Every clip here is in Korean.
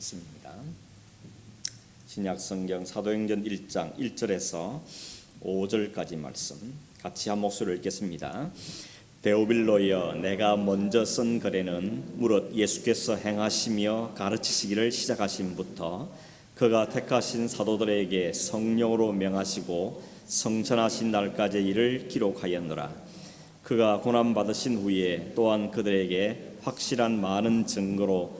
말씀입니다. 신약 성경 사도행전 1장 1절에서 5절까지 말씀 같이 한 목소리를 읽겠습니다. 데오빌로여 내가 먼저 쓴 글에는 무릇 예수께서 행하시며 가르치시기를 시작하신부터 그가 택하신 사도들에게 성령으로 명하시고 성천하신 날까지 일을 기록하였노라. 그가 고난 받으신 후에 또한 그들에게 확실한 많은 증거로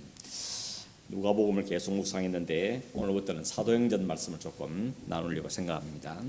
누가복음을 계속 묵상했는데 오늘부터는 사도행전 말씀을 조금 나누려고 생각합니다.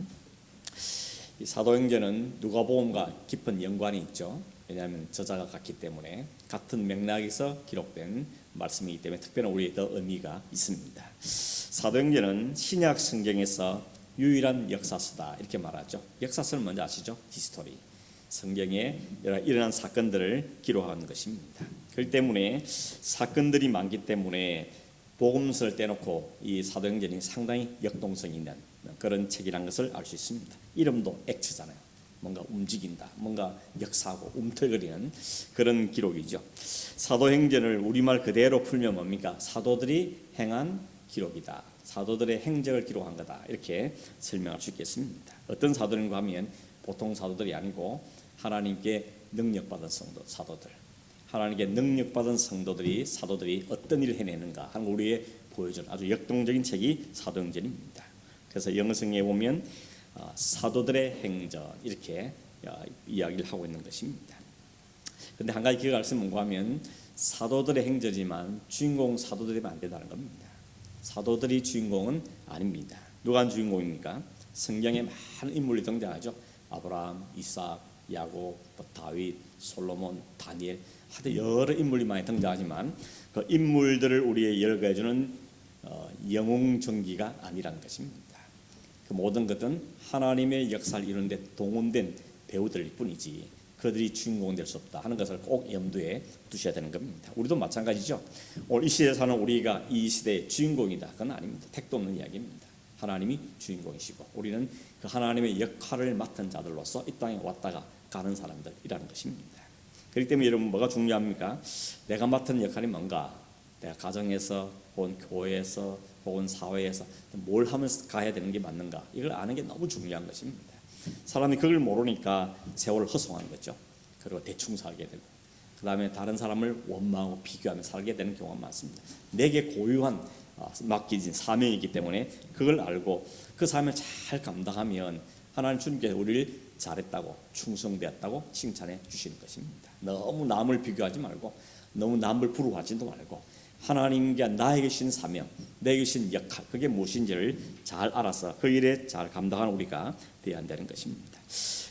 이 사도행전은 누가복음과 깊은 연관이 있죠. 왜냐하면 저자가 같기 때문에 같은 맥락에서 기록된 말씀이기 때문에 특별한 우리의 더 의미가 있습니다. 사도행전은 신약 성경에서 유일한 역사서다 이렇게 말하죠. 역사서는 뭔지 아시죠? 히스토리. 성경에 일어난 사건들을 기록하는 것입니다. 그렇기 때문에 사건들이 많기 때문에 복음서를 떼놓고 이 사도행전이 상당히 역동성이 있는 그런 책이라는 것을 알 수 있습니다. 이름도 액츠잖아요. 뭔가 움직인다, 뭔가 역사하고 움틀거리는 그런 기록이죠. 사도행전을 우리말 그대로 풀면 뭡니까? 사도들이 행한 기록이다. 사도들의 행적을 기록한 거다. 이렇게 설명할 수 있겠습니다. 어떤 사도인가 하면 보통 사도들이 아니고 하나님께 능력받은 성도, 사도들. 하나님께 능력받은 성도들이 사도들이 어떤 일을 해내는가 하는 걸 우리에 보여주는 아주 역동적인 책이 사도행전입니다. 그래서 영성에 보면 어, 사도들의 행전 이렇게 어, 이야기를 하고 있는 것입니다. 근데 한 가지 기억할 수 있는 뭔가 하면 사도들의 행전이지만 주인공 사도들이면 안 된다는 겁니다. 사도들이 주인공은 아닙니다. 누가 주인공입니까? 성경에 많은 인물이 등장하죠. 아브라함, 이삭, 야곱, 뭐 다윗, 솔로몬, 다니엘 하여튼 여러 인물이 많이 등장하지만 그 인물들을 우리의 열거해 주는 어, 영웅 전기가 아니라는 것입니다. 그 모든 것은 하나님의 역사를 이루는데 동원된 배우들일 뿐이지 그들이 주인공 될 수 없다 하는 것을 꼭 염두에 두셔야 되는 겁니다. 우리도 마찬가지죠. 오늘 이 시대에 사는 우리가 이 시대의 주인공이다. 그건 아닙니다. 택도 없는 이야기입니다. 하나님이 주인공이시고 우리는 그 하나님의 역할을 맡은 자들로서 이 땅에 왔다가 가는 사람들이라는 것입니다. 그렇기 때문에 여러분 뭐가 중요합니까? 내가 맡은 역할이 뭔가? 내가 가정에서 혹은 교회에서 혹은 사회에서 뭘 하면서 가야 되는 게 맞는가? 이걸 아는 게 너무 중요한 것입니다. 사람이 그걸 모르니까 세월을 허송하는 거죠. 그리고 대충 살게 되고 그 다음에 다른 사람을 원망하고 비교하며 살게 되는 경우가 많습니다. 내게 고유한 아, 맡기진 사명이기 때문에 그걸 알고 그 사명을 잘 감당하면 하나님 주님께서 우리를 잘했다고 충성되었다고 칭찬해 주시는 것입니다. 너무 남을 비교하지 말고 너무 남을 부러워하지도 말고 하나님께 나에게 주신 사명, 내게 주신 역할 그게 무엇인지를 잘 알아서 그 일에 잘 감당하는 우리가 되어야 한다는 것입니다.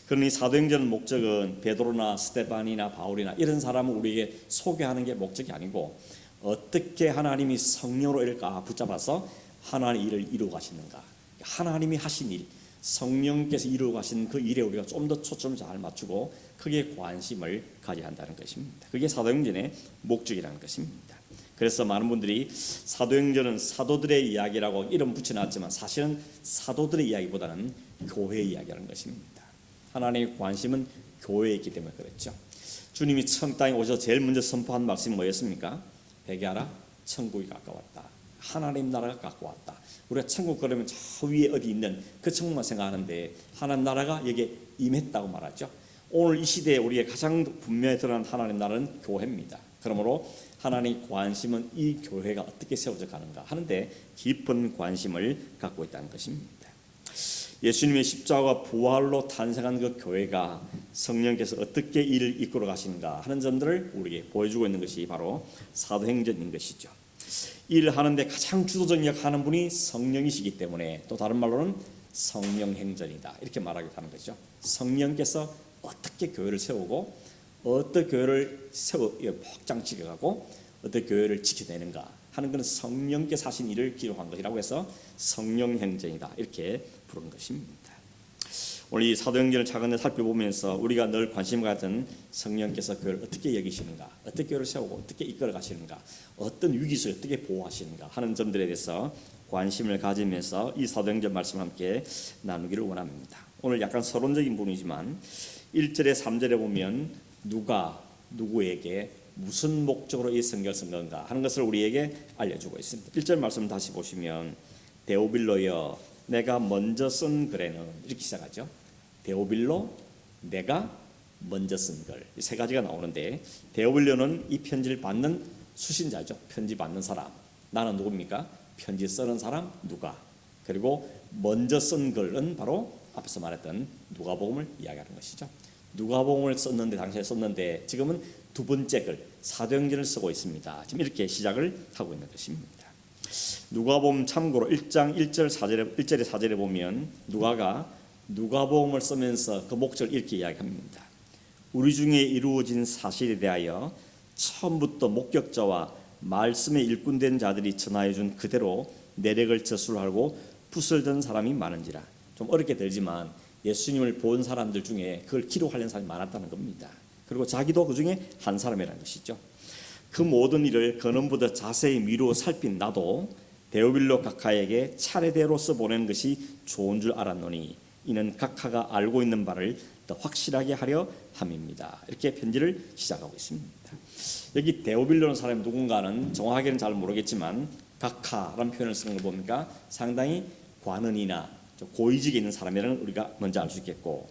그러니 사도행전 목적은 베드로나 스테반이나 바울이나 이런 사람을 우리에게 소개하는 게 목적이 아니고 어떻게 하나님이 성령으로 이를 붙잡아서 하나님의 일을 이루어 가시는가 하나님이 하신 일 성령께서 이루어 가신 그 일에 우리가 좀 더 초점을 잘 맞추고 크게 관심을 가져야 한다는 것입니다. 그게 사도행전의 목적이라는 것입니다. 그래서 많은 분들이 사도행전은 사도들의 이야기라고 이름 붙여놨지만 사실은 사도들의 이야기보다는 교회의 이야기라는 것입니다. 하나님의 관심은 교회에 있기 때문에 그렇죠. 주님이 처음 땅에 오셔서 제일 먼저 선포한 말씀이 뭐였습니까? 회개하라 천국이 가까웠다. 하나님 나라가 가까웠다. 우리가 천국 그러면 저 위에 어디 있는 그 천국만 생각하는데 하나님 나라가 여기에 임했다고 말하죠. 오늘 이 시대에 우리의 가장 분명히 드러난 하나님 나라는 교회입니다. 그러므로 하나님 관심은 이 교회가 어떻게 세워져 가는가 하는데 깊은 관심을 갖고 있다는 것입니다. 예수님의 십자가 부활로 탄생한 그 교회가 성령께서 어떻게 일을 이끌어 가시는가 하는 점들을 우리에게 보여주고 있는 것이 바로 사도행전인 것이죠. 일을 하는데 가장 주도적 역하는 분이 성령이시기 때문에 또 다른 말로는 성령 행전이다 이렇게 말하기도 하는 거죠. 성령께서 어떻게 교회를 세우고 어떻게 교회를 세워 확장시켜가고 어떻게 교회를 지켜내는가 하는 것은 성령께서 하신 일을 기록한 것이라고 해서 성령행전이다 이렇게 부른 것입니다. 오늘 이 사도행전을 차근히 살펴보면서 우리가 늘 관심 가진 성령께서 그걸 어떻게 여기시는가, 어떻게 교회를 세우고 어떻게 이끌어 가시는가, 어떤 위기에서 어떻게 보호하시는가 하는 점들에 대해서 관심을 가지면서 이 사도행전 말씀을 함께 나누기를 원합니다. 오늘 약간 서론적인 부분이지만 1절에 3절에 보면 누가 누구에게 무슨 목적으로 이 성경을 쓴 건가 하는 것을 우리에게 알려주고 있습니다. 1절 말씀 다시 보시면 데오빌로여 내가 먼저 쓴 글에는 이렇게 시작하죠. 데오빌로 내가 먼저 쓴 글. 이세 가지가 나오는데 데오빌로는 이 편지를 받는 수신자죠. 편지 받는 사람. 나는 누굽니까? 편지 쓰는 사람 누가. 그리고 먼저 쓴 글은 바로 앞서 말했던 누가복음을 이야기하는 것이죠. 누가복음을 썼는데 당시에 썼는데 지금은 두 번째 글 사도행전을 쓰고 있습니다. 지금 이렇게 시작을 하고 있는 것입니다. 누가복음 참고로 1장 1절 4절에 1절에 4절에 보면 누가가 누가복음을 쓰면서 그 목적을 이렇게 이야기합니다. 우리 중에 이루어진 사실에 대하여 처음부터 목격자와 말씀에 일꾼된 자들이 전하여 준 그대로 내력을 저술하고 붓을 든 사람이 많은지라. 좀 어렵게 들지만 예수님을 본 사람들 중에 그걸 기록하려는 사람이 많았다는 겁니다. 그리고 자기도 그 중에 한 사람이라는 것이죠. 그 모든 일을 근원보다 자세히 미루어 살핀 나도 데오빌로 각하에게 차례대로 써보내는 것이 좋은 줄 알았노니 이는 각하가 알고 있는 바를 더 확실하게 하려 함입니다. 이렇게 편지를 시작하고 있습니다. 여기 데오빌로는 사람이 누군가는 정확하게는 잘 모르겠지만 각하라는 표현을 쓰는 걸 보니까 상당히 관원이나 좀 고위직에 있는 사람이라는 우리가 먼저 알 수 있겠고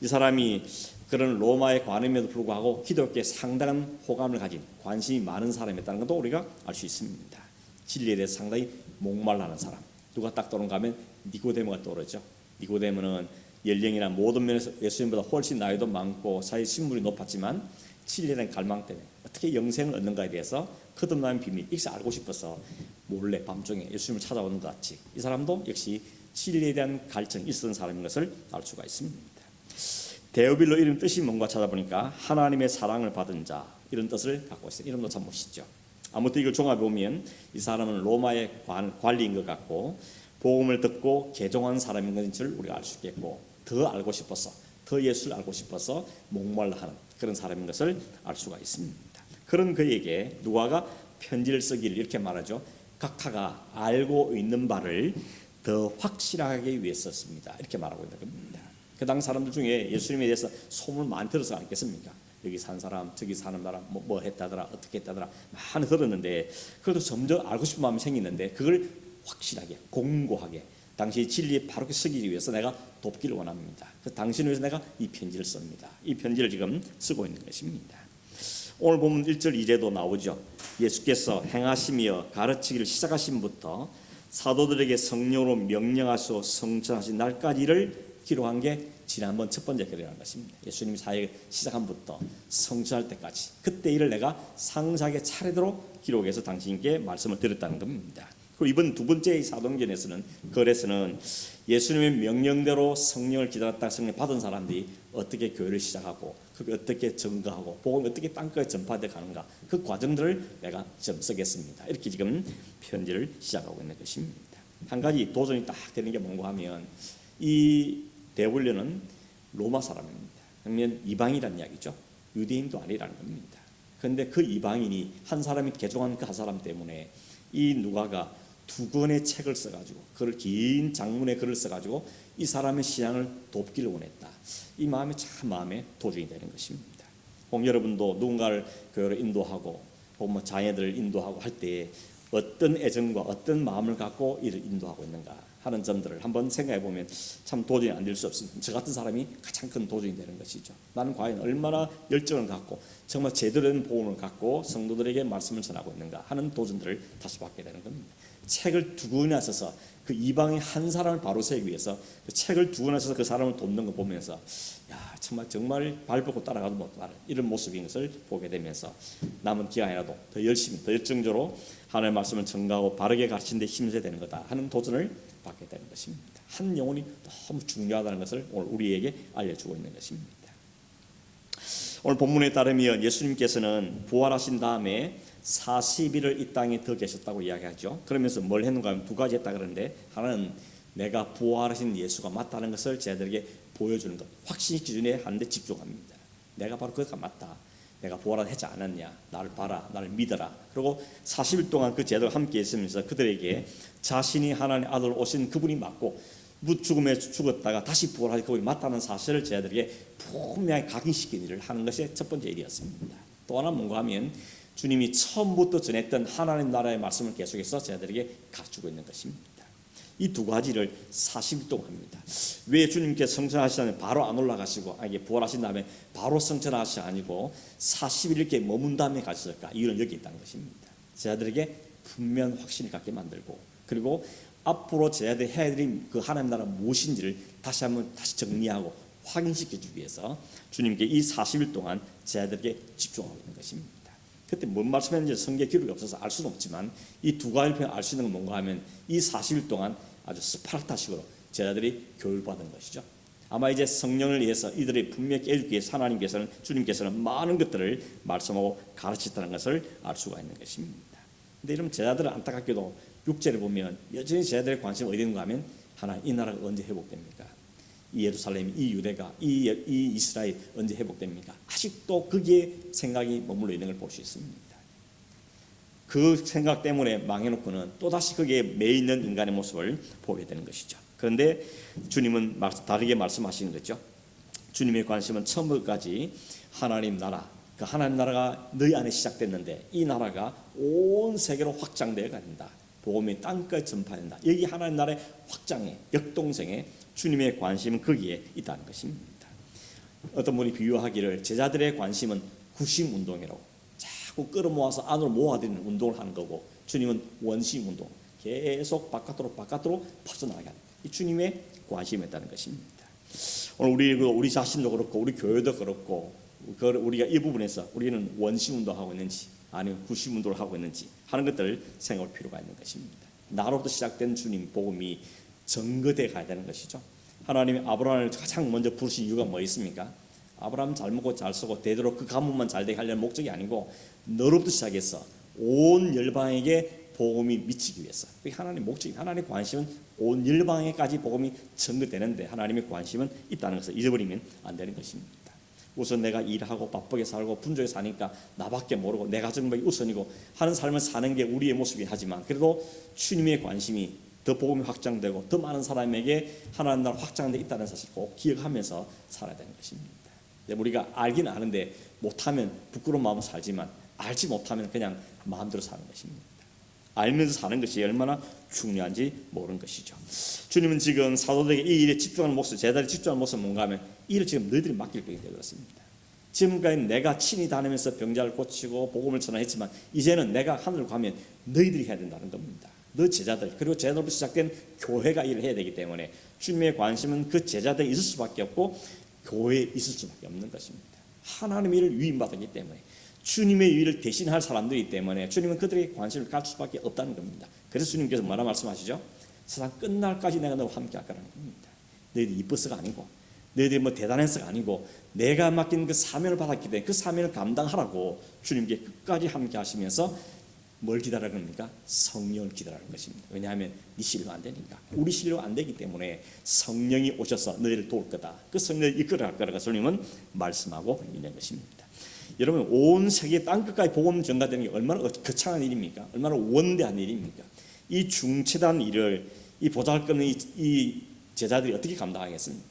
이 사람이 그런 로마의 관음에도 불구하고 기독교에 상당한 호감을 가진 관심이 많은 사람이었다는 것도 우리가 알 수 있습니다. 진리에 대해서 상당히 목말라는 사람. 누가 딱 떠오른가 하면 니고데모가 떠오르죠. 니고데모는 연령이나 모든 면에서 예수님보다 훨씬 나이도 많고 사회 신분이 높았지만 진리에 대한 갈망 때문에 어떻게 영생을 얻는가에 대해서 거듭나는 비밀 이것을 알고 싶어서 몰래 밤중에 예수님을 찾아오는 것 같이 이 사람도 역시 진리에 대한 갈증이 있었던 사람인 것을 알 수가 있습니다. 데오빌로 이름 뜻이 뭔가 찾아보니까 하나님의 사랑을 받은 자 이런 뜻을 갖고 있어요. 이름도 참 멋있죠. 아무튼 이걸 종합해 보면 이 사람은 로마의 관, 관리인 것 같고 복음을 듣고 개종한 사람인 것을 우리가 알 수 있겠고 더 알고 싶어서 더 예수를 알고 싶어서 목말라 하는 그런 사람인 것을 알 수가 있습니다. 그런 그에게 누가가 편지를 쓰기를 이렇게 말하죠. 각하가 알고 있는 바를 더 확실하게 위해 썼습니다. 이렇게 말하고 있는 겁니다. 그 당 사람들 중에 예수님에 대해서 소문 많이 들어서 않겠습니까? 여기 산 사람, 저기 사는 사람, 뭐, 뭐 했다더라, 어떻게 했다더라 많이 들었는데 그래도 점점 알고 싶은 마음이 생기는데 그걸 확실하게, 공고하게 당시 진리에 바로 쓰기 위해서 내가 돕기를 원합니다. 그 당신을 위해서 내가 이 편지를 씁니다. 이 편지를 지금 쓰고 있는 것입니다. 오늘 보면 1절 2제도 나오죠. 예수께서 행하시며 가르치기를 시작하신부터 사도들에게 성령으로 명령하시고 성천하신 날까지를 기록한 게 지난번 첫 번째 글이라는 것입니다. 예수님이 사역 시작함부터 성천할 때까지 그때 일을 내가 상세하게 차례대로 기록해서 당신께 말씀을 드렸다는 겁니다. 그리고 이번 두 번째 사도행전에서는 글에서는 예수님의 명령대로 성령을 기다렸다 성령 받은 사람들이 어떻게 교회를 시작하고 그게 어떻게 증거하고 복음 어떻게 땅끝에 전파돼 가는가 그 과정들을 내가 좀 쓰겠습니다. 이렇게 지금 편지를 시작하고 있는 것입니다. 한 가지 도전이 딱 되는 게 뭔가 하면 이 데블리는 로마 사람입니다. 그러면 이방이라는 이야기죠. 유대인도 아니라는 겁니다. 그런데 그 이방인이 한 사람이 개종한 그 한 사람 때문에 이 누가가 두 권의 책을 써가지고 그를 긴 장문의 글을 써가지고 이 사람의 신앙을 돕기를 원했다. 이 마음이 참 마음에 도전이 되는 것입니다. 혹 여러분도 누군가를 교회로 인도하고 혹은 뭐 자녀들을 인도하고 할 때 어떤 애정과 어떤 마음을 갖고 이를 인도하고 있는가 하는 점들을 한번 생각해 보면 참 도전이 안 될 수 없습니다. 저 같은 사람이 가장 큰 도전이 되는 것이죠. 나는 과연 얼마나 열정을 갖고 정말 제대로 된 복음을 갖고 성도들에게 말씀을 전하고 있는가 하는 도전들을 다시 받게 되는 겁니다. 책을 두 권이나 써서 그 이방의 한 사람을 바로 세우기 위해서 그 책을 두 권이나 써서 그 사람을 돕는 거 보면서 야 정말 정말 발벗고 따라가도 못하는 이런 모습인 것을 보게 되면서 남은 기간이라도 더 열심히 더 열정적으로 하나님의 말씀을 전가하고 바르게 가르치는 데 힘써야 되는 거다 하는 도전을 받게 되는 것입니다. 한 영혼이 너무 중요하다는 것을 오늘 우리에게 알려주고 있는 것입니다. 오늘 본문에 따르면 예수님께서는 부활하신 다음에 40일을 이 땅에 더 계셨다고 이야기하죠. 그러면서 뭘 했는가 하면 두 가지 했다 그러는데 하나는 내가 부활하신 예수가 맞다는 것을 제들에게 보여주는 것. 확신 기준에 하는데 집중합니다. 내가 바로 그가 맞다. 내가 부활하지 않았냐? 나를 봐라. 나를 믿어라. 그리고 40일 동안 그 제도가 함께 있으면서 그들에게 자신이 하나님의 아들 오신 그분이 맞고 무 죽음에 죽었다가 다시 부활하신 그분이 맞다는 사실을 제들에게 분명히 각인시키는 일을 하는 것이 첫 번째 일이었습니다. 또 하나 뭔가 하면 주님이 처음부터 전했던 하나님 나라의 말씀을 계속해서 제들에게 가르치고 있는 것입니다. 이 두 가지를 40일 동안 합니다. 왜 주님께서 성천하시다면 바로 안 올라가시고 아, 이게 부활하신 다음에 바로 성천하시 아니고 40일 이렇게 머문 다음에 가셨을까? 이유는 여기 있다는 것입니다. 제자들에게 분명 확신을 갖게 만들고 그리고 앞으로 제자들이 해야 될그 하나님 나라 무엇인지를 다시 한번 다시 정리하고 확인시켜 주기 위해서 주님께 이 40일 동안 제자들에게 집중하고 있는 것입니다. 그때 뭔 말씀했는지 성경 기록이 없어서 알 수는 없지만 이 두 가지를 알수 있는 건 뭔가 하면 이 40일 동안 아주 스파르타식으로 제자들이 교육받은 것이죠. 아마 이제 성령을 위해서 이들이 분명히 깨주기 위해서 하나님께서는 주님께서는 많은 것들을 말씀하고 가르쳤다는 것을 알 수가 있는 것입니다. 근데 이런 제자들은 안타깝게도 육제를 보면 여전히 제자들의 관심이 어디 있는가 하면 하나님 이 나라가 언제 회복됩니까? 이 예루살렘, 이 유대가, 이, 이 이스라엘 언제 회복됩니까? 아직도 거기에 생각이 머물러 있는 걸 볼 수 있습니다. 그 생각 때문에 망해놓고는 또다시 거기에 매 있는 인간의 모습을 보게 되는 것이죠. 그런데 주님은 다르게 말씀하시는 거죠. 주님의 관심은 처음부터까지 하나님 나라, 그 하나님 나라가 너희 안에 시작됐는데 이 나라가 온 세계로 확장되어 간다. 복음이 땅까지 전파된다. 여기 하나님 나라의 확장에 역동생에 주님의 관심은 거기에 있다는 것입니다. 어떤 분이 비유하기를 제자들의 관심은 구심 운동이라고 자꾸 끌어모아서 안으로 모아들이는 운동을 하는 거고 주님은 원심 운동 계속 바깥으로 바깥으로 퍼져나가는 이 주님의 관심이 있다는 것입니다. 오늘 우리 그 우리 자신도 그렇고 우리 교회도 그렇고 그 우리가 이 부분에서 우리는 원심 운동하고 있는지 아니면 구심 운동을 하고 있는지 하는 것들을 생각할 필요가 있는 것입니다. 나로부터 시작된 주님 복음이 증거돼 가야 되는 것이죠. 하나님이 아브라함을 가장 먼저 부르신 이유가 뭐 있습니까? 아브라함 잘 먹고 잘 쓰고 되도록 그 가문만 잘 되게 하려는 목적이 아니고 너로부터 시작해서 온 열방에게 복음이 미치기 위해서. 그게 하나님 목적이 하나님의 관심은 온 열방에까지 복음이 전거되는데 하나님의 관심은 있다는 것을 잊어버리면 안 되는 것입니다. 우선 내가 일하고 바쁘게 살고 분주하게 사니까 나밖에 모르고 내 가정밖에 우선이고 하는 삶을 사는 게 우리의 모습이 하지만 그래도 주님의 관심이 더 복음이 확장되고 더 많은 사람에게 하나님 나라 확장돼 있다는 사실 꼭 기억하면서 살아야 되는 것입니다. 우리가 알기는 아는데 못하면 부끄러운 마음으로 살지만 알지 못하면 그냥 마음대로 사는 것입니다. 알면서 사는 것이 얼마나 중요한지 모르는 것이죠. 주님은 지금 사도들에게 이 일에 집중하는 모습, 제자들이 집중하는 모습 뭔가 하면 이를 지금 너희들이 맡길 거기 때문에 그렇습니다. 지금까지 내가 친히 다니면서 병자를 고치고 복음을 전하했지만 이제는 내가 하늘을 가면 너희들이 해야 된다는 겁니다. 너 제자들 그리고 제자들부터 시작된 교회가 일을 해야 되기 때문에 주님의 관심은 그 제자들이 있을 수밖에 없고 교회에 있을 수밖에 없는 것입니다. 하나님의 일을 위임받았기 때문에 주님의 일을 대신할 사람들이기 때문에 주님은 그들에게 관심을 갖출 수밖에 없다는 겁니다. 그래서 주님께서 뭐라 말씀하시죠? 세상 끝날까지 내가 너와 함께 할 거라는 겁니다. 너희들 이뻐서가 아니고 너희들이 뭐 대단해서가 아니고 내가 맡긴 그 사명을 받았기 때문에 그 사명을 감당하라고 주님께 끝까지 함께 하시면서 뭘 기다리는 겁니까? 성령을 기다리는 것입니다. 왜냐하면 네 실력 안 되니까. 우리 실력 안 되기 때문에 성령이 오셔서 너희를 도울 거다. 그 성령을 이끌어갈 거라고 주님은 말씀하고 있는 것입니다. 여러분 온 세계 땅끝까지 복음 전가되는 게 얼마나 거창한 일입니까? 얼마나 원대한 일입니까? 이 중체단 일을 이 보잘것없는 이, 이 제자들이 어떻게 감당하겠습니까?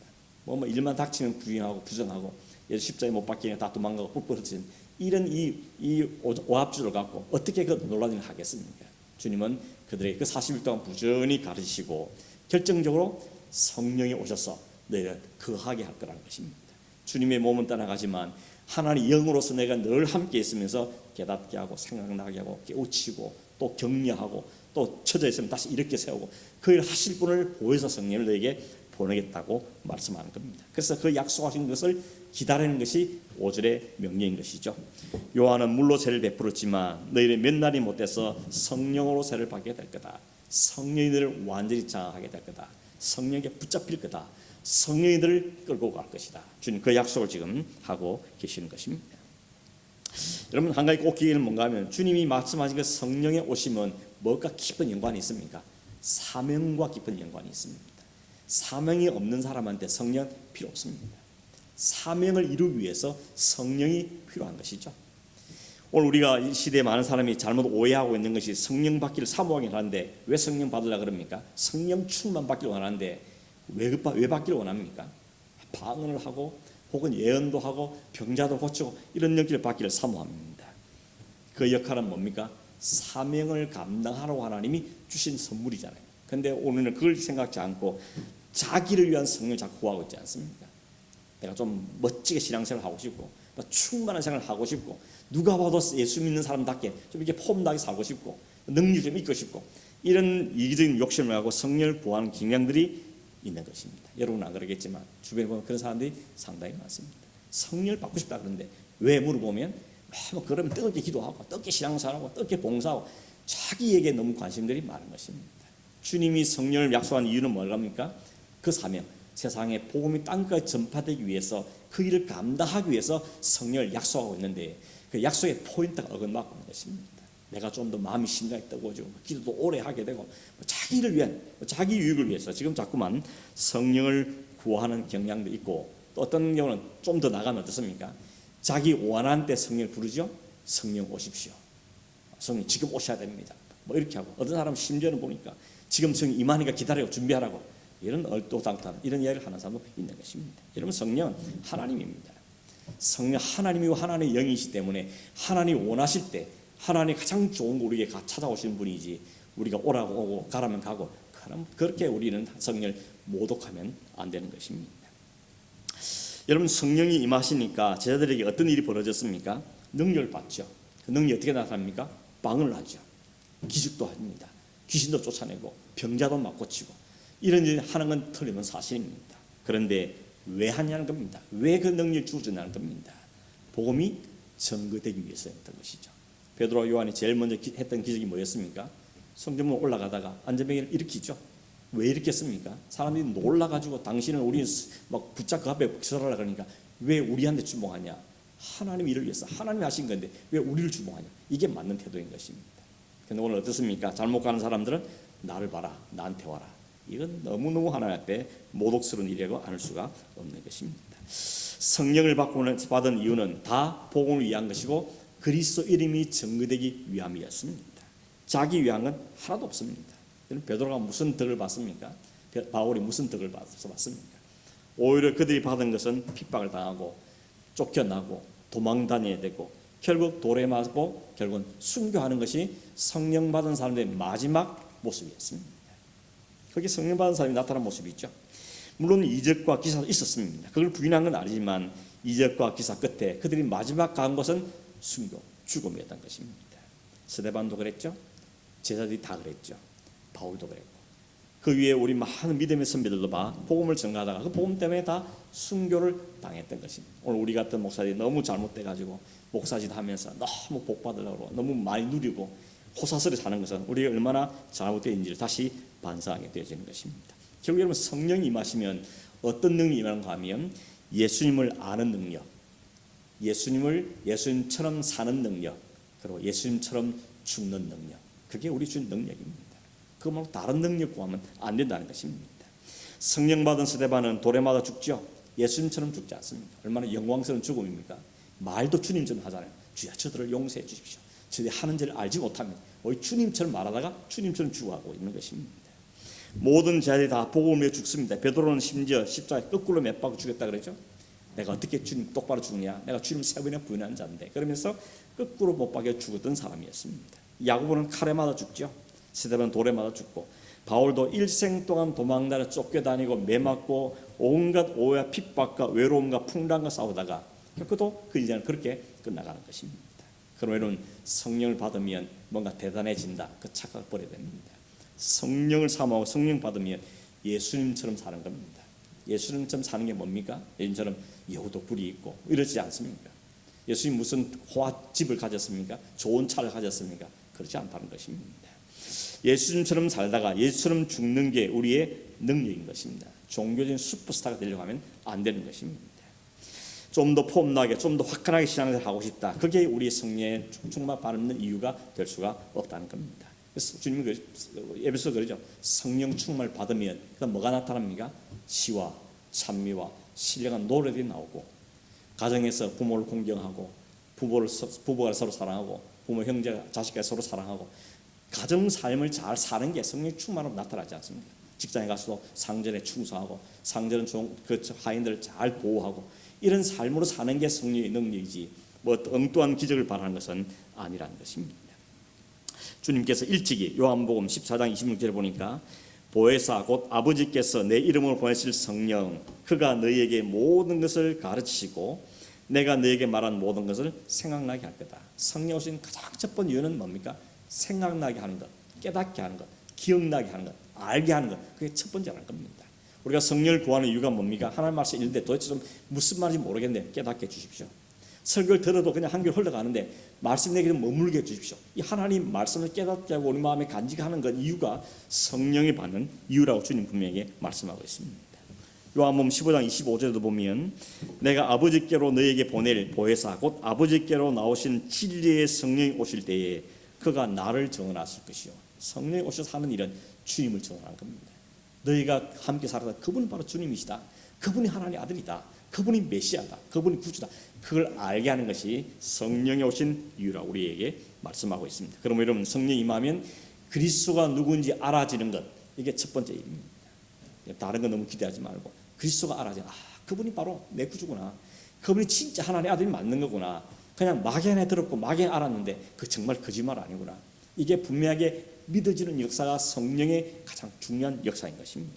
뭐, 뭐 일만 닥치면 부인하고 부정하고 십자에 못 박히면 다 도망가고 풋부러진 이런 이, 이 오합주를 갖고 어떻게 그 논란을 하겠습니까? 주님은 그들에게 그 40일 동안 부전히 가르치시고 결정적으로 성령이 오셔서 너희를 거하게 할 거라는 것입니다. 주님의 몸은 떠나가지만 하나님 영으로서 내가 늘 함께 있으면서 깨닫게 하고 생각나게 하고 깨우치고 또 격려하고 또 처져 있으면 다시 이렇게 세우고 그 일 하실 분을 보여서 성령을 너에게 보내겠다고 말씀하는 겁니다. 그래서 그 약속하신 것을 기다리는 것이 5절의 명령인 것이죠. 요한은 물로 세를 베풀었지만 너희는 몇 날이 못 돼서 성령으로 세를 받게 될 거다. 성령이 를 완전히 장악하게 될 거다. 성령에게 붙잡힐 거다. 성령이들을 끌고 갈 것이다. 주님 그 약속을 지금 하고 계시는 것입니다. 여러분 한 가지 꼭 기회는 뭔가 하면 주님이 말씀하신 그 성령의 오심은 뭐가 깊은 연관이 있습니까? 사명과 깊은 연관이 있습니다. 사명이 없는 사람한테 성령 필요 없습니다. 사명을 이루기 위해서 성령이 필요한 것이죠. 오늘 우리가 이 시대에 많은 사람이 잘못 오해하고 있는 것이 성령 받기를 사모하긴 하는데 왜 성령 받으려 그럽니까? 성령 충만 받기를 원하는데 왜, 그왜 받기를 원합니까? 방언을 하고 혹은 예언도 하고 병자도 고치고 이런 역기를 받기를 사모합니다. 그 역할은 뭡니까? 사명을 감당하라고 하나님이 주신 선물이잖아요. 근데 오늘은 그걸 생각지 않고 자기를 위한 성령을 자꾸 구하고 있지 않습니까? 내가 좀 멋지게 신앙생활 하고 싶고 충만한 생활을 하고 싶고 누가 봐도 예수 믿는 사람답게 좀 이렇게 폼나게 살고 싶고 능력 좀 있고 싶고 이런 이기적인 욕심을 하고 성령을 구하는 경향들이 있는 것입니다. 여러분은 안 그러겠지만 주변에 보면 그런 사람들이 상당히 많습니다. 성령을 받고 싶다 그러는데 왜 물어보면 뭐 그러면 뜨겁게 기도하고 뜨겁게 신앙생활하고 뜨겁게 봉사하고 자기에게 너무 관심들이 많은 것입니다. 주님이 성령을 약속한 이유는 뭘랍니까? 그 사명 세상에 복음이 땅까지 전파되기 위해서 그 일을 감당하기 위해서 성령을 약속하고 있는데 그 약속의 포인트가 어긋나고 있는 것입니다. 내가 좀 더 마음이 심장이 뜨거워지고 기도도 오래 하게 되고 뭐 자기를 위한 뭐 자기 유익을 위해서 지금 자꾸만 성령을 구하는 경향도 있고 또 어떤 경우는 좀 더 나가면 어떻습니까? 자기 원한 때 성령을 부르죠. 성령 오십시오. 성령 지금 오셔야 됩니다. 뭐 이렇게 하고 어떤 사람 심지어는 보니까 지금 성령 임하니까 기다려 준비하라고 이런 얼토당토 이런 이야기를 하는 사람도 있는 것입니다. 여러분 성령은 하나님입니다. 성령 하나님이고 하나님의 영이시기 때문에 하나님 원하실 때 하나님 가장 좋은 거 우리에게 찾아오시는 분이지 우리가 오라고 오고 가라면 가고 그럼 그렇게 우리는 성령을 모독하면 안 되는 것입니다. 여러분 성령이 임하시니까 제자들에게 어떤 일이 벌어졌습니까? 능력을 받죠. 그 능력이 어떻게 나타납니까? 방언을 하죠. 기적도 합니다. 귀신도 쫓아내고 병자도 막 고치고 이런 일 하는 건 틀리면 사실입니다. 그런데 왜 하냐는 겁니다. 왜 그 능력을 주어주냐는 겁니다. 복음이 전거되기 위해서였던 것이죠. 베드로 요한이 제일 먼저 했던 기적이 뭐였습니까? 성전문 올라가다가 안전뱅이를 일으키죠. 왜 일으켰습니까? 사람들이 놀라가지고 당신은 우리 막 붙잡고 그 앞에 서라라 그러니까 왜 우리한테 주목하냐? 하나님 일을 위해서 하나님이 하신 건데 왜 우리를 주목하냐? 이게 맞는 태도인 것입니다. 근데 오늘 어떻습니까? 잘못 가는 사람들은 나를 봐라, 나한테 와라. 이건 너무너무 하나님 앞에 모독스러운 일이라고 안할 수가 없는 것입니다. 성령을 받은 이유는 다 복음을 위한 것이고 그리스도 이름이 증거되기 위함이었습니다. 자기 건 하나도 없습니다. 베드로가 무슨 덕을 받습니까? 바울이 무슨 덕을 받습니까? 오히려 그들이 받은 것은 핍박을 당하고 쫓겨나고 도망 다녀야 되고 결국 돌에 맞고 결국은 순교하는 것이 성령 받은 사람들의 마지막 모습이었습니다. 거기 성령 받은 사람이 나타난 모습이 있죠. 물론 이적과 기사도 있었습니다. 그걸 부인한 건 아니지만 이적과 기사 끝에 그들이 마지막 간 것은 순교, 죽음이었던 것입니다. 스데반도 그랬죠. 제자들이 다 그랬죠. 바울도 그랬고. 그 위에 우리 많은 믿음의 선배들도 봐 복음을 전가하다가 그 복음 때문에 다 순교를 당했던 것입니다. 오늘 우리 같은 목사들이 너무 잘못돼 가지고 목사짓 하면서 너무 복 받으려고 너무 많이 누리고 호사스레 사는 것은 우리가 얼마나 잘못되어있는지를 다시 반성하게 되어지는 것입니다. 결국 여러분 성령이 임하시면 어떤 능력이 임하는가 하면 예수님을 아는 능력, 예수님을 예수님처럼 사는 능력, 그리고 예수님처럼 죽는 능력. 그게 우리 주 능력입니다. 그 말고 다른 능력 구하면 안 된다는 것입니다. 성령 받은 스데반은 도래마다 죽죠. 예수님처럼 죽지 않습니다. 얼마나 영광스러운 죽음입니까? 말도 주님처럼 하잖아요. 주야 저들을 용서해 주십시오. 저들이 하는 죄를 알지 못하면 거의 주님처럼 말하다가 주님처럼 죽어가고 있는 것입니다. 모든 자들이 다 복음에 죽습니다. 베드로는 심지어 십자가에 거꾸로 몇 박을 죽였다 그랬죠. 내가 어떻게 주님 똑바로 죽냐? 내가 주님 세 번이나 부인한 자인데 그러면서 거꾸로 못 박여 죽었던 사람이었습니다. 야고보는 칼에 맞아 죽죠. 스데반 돌에 맞아 죽고 바울도 일생 동안 도망다녀 쫓겨다니고 매맞고 온갖 오해 핍박과 외로움과 풍랑과 싸우다가 그도 그 일은 그렇게 끝나가는 것입니다. 그러면 성령을 받으면 뭔가 대단해진다. 그 착각 버려야 됩니다. 성령을 사모하고 성령 받으면 예수님처럼 사는 겁니다. 예수님처럼 사는 게 뭡니까? 예수님처럼 여우도 뿔이 있고 이러지 않습니까? 예수님 무슨 호화집을 가졌습니까? 좋은 차를 가졌습니까? 그렇지 않다는 것입니다. 예수님처럼 살다가 예수처럼 죽는 게 우리의 능력인 것입니다. 종교적인 슈퍼스타가 되려고 하면 안 되는 것입니다. 좀 더 폼나게, 좀 더 화끈하게 신앙을 하고 싶다. 그게 우리 성령에 충만 받는 이유가 될 수가 없다는 겁니다. 주님이 그 예배서 그러죠. 성령 충만을 받으면 그다음 뭐가 나타납니까? 시와 찬미와 신령한 노래들이 나오고 가정에서 부모를 공경하고 부부를 서- 부부가 서로 사랑하고 부모 형제 자식과 서로 사랑하고 가정 삶을 잘 사는 게 성령 충만으로 나타나지 않습니까? 직장에 가서도 상전에 충성하고 상전은 종, 그 하인들을 잘 보호하고 이런 삶으로 사는 게 성령의 능력이지 뭐 엉뚱한 기적을 바라는 것은 아니라는 것입니다. 주님께서 일찍이 요한복음 14장 26절에 보니까 보혜사 곧 아버지께서 내 이름으로 보내실 성령 그가 너희에게 모든 것을 가르치시고 내가 너에게 말한 모든 것을 생각나게 할 거다. 성령 오신 가장 첫 번째 이유는 뭡니까? 생각나게 하는 것, 깨닫게 하는 것, 기억나게 하는 것, 알게 하는 것. 그게 첫 번째라는 겁니다. 우리가 성령을 구하는 이유가 뭡니까? 하나님 말씀 읽는데 도대체 좀 무슨 말인지 모르겠는데 깨닫게 해 주십시오. 설교를 들어도 그냥 한결 흘러가는데 말씀 좀 머물게 해 주십시오. 이 하나님 말씀을 깨닫게 하고 우리 마음에 간직하는 것 이유가 성령이 받는 이유라고 주님 분명히 말씀하고 있습니다. 요한복음 15장 25절에도 보면 내가 아버지께로 너에게 보낼 보혜사 곧 아버지께로 나오신 진리의 성령이 오실 때에 그가 나를 정언하실 것이요 성령이 오셔서 하는 일은 주님을 정언하는 겁니다. 너희가 함께 살아다 그분은 바로 주님이시다. 그분이 하나님의 아들이다. 그분이 메시아다. 그분이 구주다. 그걸 알게 하는 것이 성령이 오신 이유라고 우리에게 말씀하고 있습니다. 그러면 여러분 성령 임하면 그리스도가 누구인지 알아지는 것 이게 첫 번째 일입니다. 다른 거 너무 기대하지 말고 그리스도가 알아져. 아, 그분이 바로 내 구주구나. 그분이 진짜 하나님의 아들이 맞는 거구나. 그냥 막연해 들었고 막연히 알았는데 그 정말 거짓말 아니구나. 이게 분명하게 믿어지는 역사가 성령의 가장 중요한 역사인 것입니다.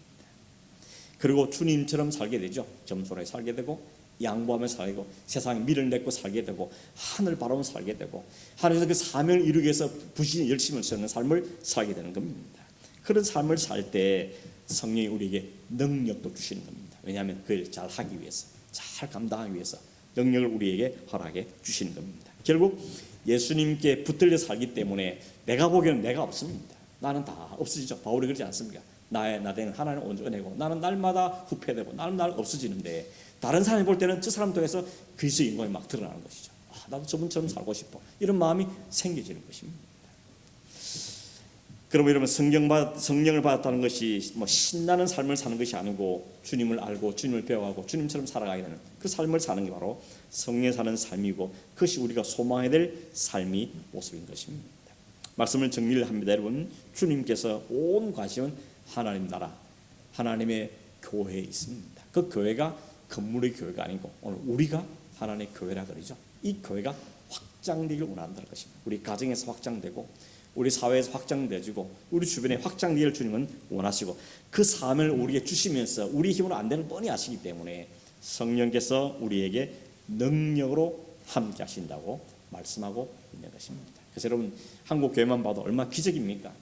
그리고 주님처럼 살게 되죠. 겸손하게 살게 되고 양보하며 살게 되고 세상에 미를 내고 살게 되고 하늘 바라보며 살게 되고 하늘에서 그 사명을 이루기 위해서 부신이 열심을 쓰는 삶을 살게 되는 겁니다. 그런 삶을 살 때 성령이 우리에게 능력도 주시는 겁니다. 왜냐하면 그걸 잘 하기 위해서 잘 감당하기 위해서 능력을 우리에게 허락해 주시는 겁니다. 결국 예수님께 붙들려 살기 때문에 내가 보기에는 내가 없습니다. 나는 다 없어지죠. 바울이 그러지 않습니까? 나의 나대는 하나님 온전 은혜고 나는 날마다 후패되고 나는 날 없어지는데 다른 사람이 볼 때는 저 사람 통해서 그리스도의 영광이 막 드러나는 것이죠. 아, 나도 저분처럼 살고 싶어. 이런 마음이 생겨지는 것입니다. 그러면 여러분 성령 받 성령을 받았다는 것이 뭐 신나는 삶을 사는 것이 아니고 주님을 알고 주님을 배워가고 주님처럼 살아가게 되는 그 삶을 사는 게 바로 성령 사는 삶이고 그것이 우리가 소망해야 될 삶이 모습인 것입니다. 말씀을 정리를 합니다, 여러분. 주님께서 온 관심은 하나님 나라, 하나님의 교회에 있습니다. 그 교회가 건물의 교회가 아니고 오늘 우리가 하나님의 교회라 그러죠. 이 교회가 확장되길 원한다는 것입니다. 우리 가정에서 확장되고 우리 사회에서 확장되고 우리 주변에 확장되기를 주님은 원하시고 그 사명을 우리에게 주시면서 우리 힘으로 안 되는 뻔히 아시기 때문에 성령께서 우리에게 능력으로 함께 하신다고 말씀하고 있는 것입니다. 그래서 여러분 한국 교회만 봐도 얼마나 기적입니까?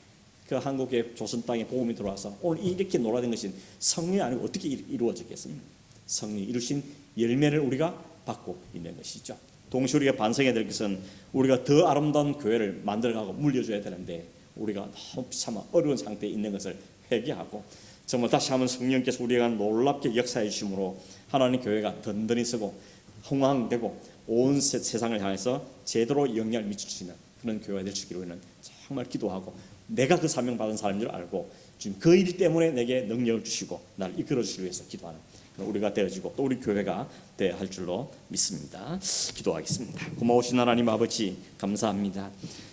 그 한국의 조선 땅에 복음이 들어와서 오늘 이렇게 놀아된 것은 성령이 아니고 어떻게 이루어지겠습니까? 성령이 이루신 열매를 우리가 받고 있는 것이죠. 동시에 우리가 반성해야 될 것은 우리가 더 아름다운 교회를 만들어가고 물려줘야 되는데 우리가 너무 참 어려운 상태에 있는 것을 회개하고 정말 다시 한번 성령께서 우리가 놀랍게 역사해 주심으로 하나님 교회가 든든히 서고 흥왕되고 온 세, 세상을 향해서 제대로 영향을 미칠 수 있는 그런 교회가 될 수 있기로 는 정말 기도하고 내가 그 사명 받은 사람인 줄 알고 지금 그 일 때문에 내게 능력을 주시고 나를 이끌어 주시기 위해서 기도하는 우리가 되어지고 또 우리 교회가 되어야 할 줄로 믿습니다. 기도하겠습니다. 고마우신 하나님 아버지 감사합니다.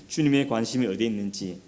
주님의 관심이 어디에 있는지